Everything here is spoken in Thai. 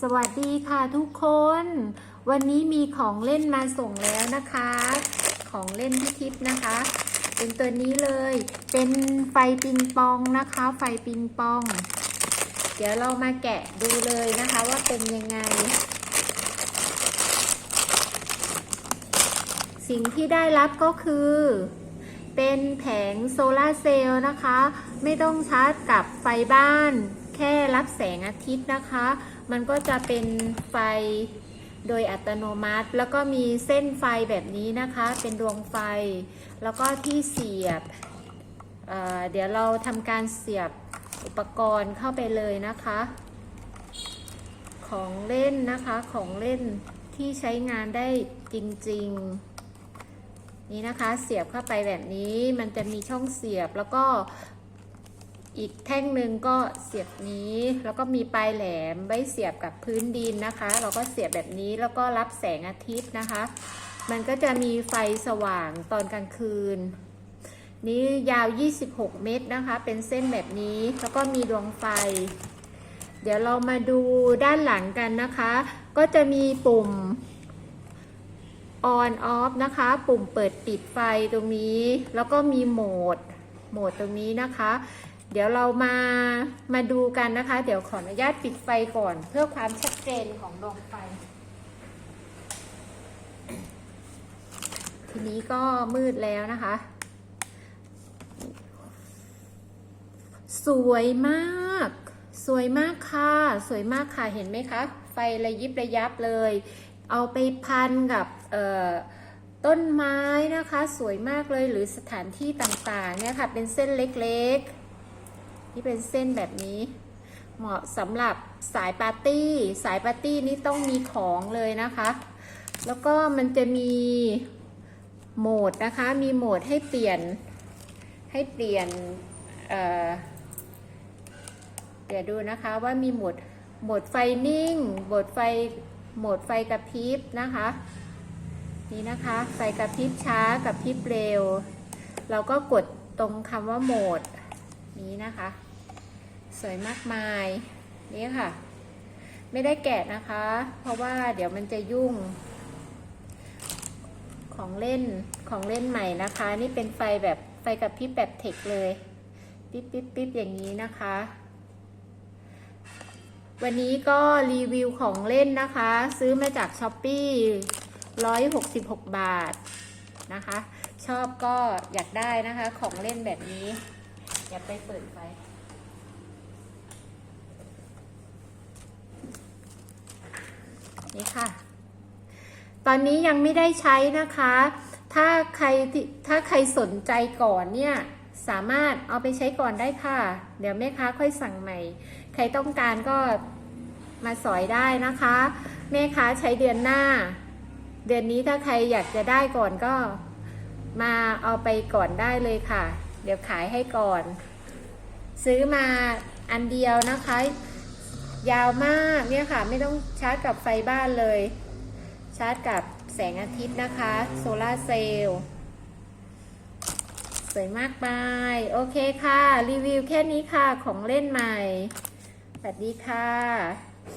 สวัสดีค่ะทุกคน วันนี้มีของเล่นมาส่งแล้วนะคะ ของเล่นพี่ทิพย์นะคะ เป็นตัวนี้เลย เป็นไฟปิงปองนะคะ ไฟปิงปอง เดี๋ยวเรามาแกะดูเลยนะคะว่าเป็นยังไง สิ่งที่ได้รับก็คือ เป็นแผงโซลาร์เซลล์นะคะ ไม่ต้องชาร์จกับไฟบ้าน แค่รับแสงอาทิตย์นะคะ มันก็จะเป็นไฟโดยอัตโนมัติ แล้วก็มีเส้นไฟแบบนี้นะคะ เป็นดวงไฟ แล้วก็ที่เสียบเเดี๋ยวเราทำการเสียบอุปกรณ์เข้าไปเลยนะคะ ของเล่นนะคะของเล่นที่ใช้งานได้จริง ๆ นี่นะคะเสียบเข้าไปแบบนี้มันจะมีช่องเสียบแล้วก็ อีกแท่งหนึ่งก็เสียบนี้ แล้วก็มีปลายแหลมไว้เสียบกับพื้นดินนะคะ เราก็เสียบแบบนี้แล้วก็รับแสงอาทิตย์นะคะ มันก็จะมีไฟสว่างตอนกลางคืน นี้ยาว 26 เมตรนะคะ เป็นเส้นแบบนี้แล้วก็มีดวงไฟ เดี๋ยวเรามาดูด้านหลังกันนะคะ ก็จะมีปุ่ม on off นะคะ ปุ่มเปิดปิดไฟตรงนี้ แล้วก็มีโหมดโหมดตรงนี้นะคะ เดี๋ยวเรามามาดูกันนะคะ เดี๋ยวขออนุญาตปิดไฟก่อน เพื่อความชัดเจนของดวงไฟ ทีนี้ก็มืดแล้วนะคะ สวยมาก สวยมากค่ะ สวยมากค่ะเห็นไหมคะ ไฟระยิบระยับเลย เอาไปพันกับต้นไม้นะคะ สวยมากเลยหรือสถานที่ต่างๆเนี่ยค่ะ เป็นเส้นเล็กๆ ที่เป็นเส้นแบบนี้ เหมาะสำหรับสายปาร์ตี้ สายปาร์ตี้นี่ต้องมีของเลยนะคะ แล้วก็มันจะมีโหมดนะคะ มีโหมดให้เปลี่ยน ให้เปลี่ยนเเดี๋ยวดูนะคะว่ามีโหมด โหมดไฟนิ่ง โหมดไฟ โหมดไฟกระพริบนะคะ นี่นะคะ ไฟกระพริบช้ากับพริบเร็ว เราก็กดตรงคำว่าโหมดนี้นะคะ สวยมากมายนี่ค่ะ ไม่ได้แกะนะคะ เพราะว่าเดี๋ยวมันจะยุ่ง ของเล่นของเล่นใหม่นะคะ นี่เป็นไฟแบบไฟกระพริบแบบเทคเลย ปิ๊บปิ๊บปิ๊บอย่างนี้นะคะ วันนี้ก็รีวิวของเล่นนะคะ ซื้อมาจากช้อปปี้166บาทนะคะ ชอบก็อยากได้นะคะ ของเล่นแบบนี้ อย่าไปเปิดไฟ นี่ค่ะ ตอนนี้ยังไม่ได้ใช้นะคะ ถ้าใครถ้าใครสนใจก่อนเนี่ยสามารถเอาไปใช้ก่อนได้ค่ะ เดี๋ยวแม่ค้าค่อยสั่งใหม่ ใครต้องการก็มาสอยได้นะคะ แม่ค้าใช้เดือนหน้า เดือนนี้ถ้าใครอยากจะได้ก่อนก็มาเอาไปก่อนได้เลยค่ะ เดี๋ยวขายให้ก่อน ซื้อมาอันเดียวนะคะ ยาวมากเนี่ยค่ะ ไม่ต้องชาร์จกับไฟบ้านเลย ชาร์จกับแสงอาทิตย์นะคะ โซลาเซลล์สวยมากไป โอเคค่ะ รีวิวแค่นี้ค่ะของเล่นใหม่ สวัสดีค่ะ